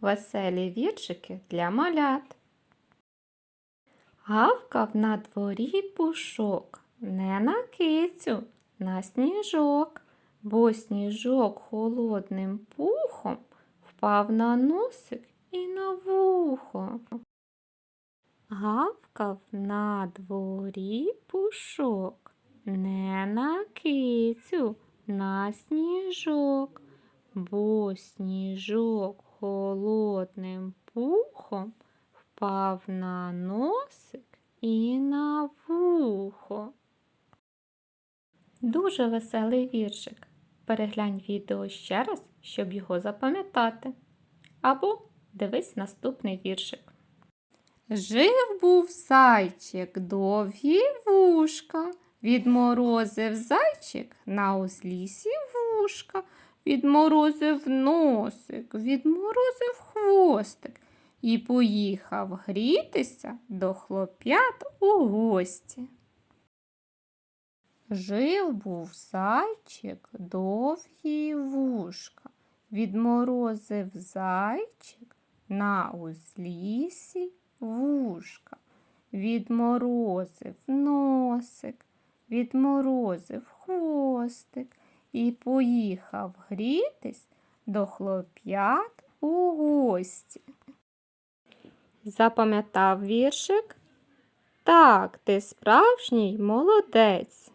веселі віршики для малят. Гавкав на дворі пушок, не на кицю, на сніжок, бо сніжок холодним пухом впав на носик і на вухо. Гавкав на дворі пушок, не на кицю, на сніжок, бо сніжок холодним пухом впав на носик і на вухо. Дуже веселий віршик. Переглянь відео ще раз, щоб його запам'ятати. Або дивись наступний віршик. Жив був зайчик довгі вушка, відморозив зайчик на узлісі вушка, відморозив носик, відморозив хвостик і поїхав грітися до хлоп'ят у гості. Жив був зайчик довгі вушка, відморозив зайчик на узлісі вушка, відморозив носик, відморозив хвостик і поїхав грітись до хлоп'ят у гості. Запам'ятав віршик? Так, ти справжній молодець.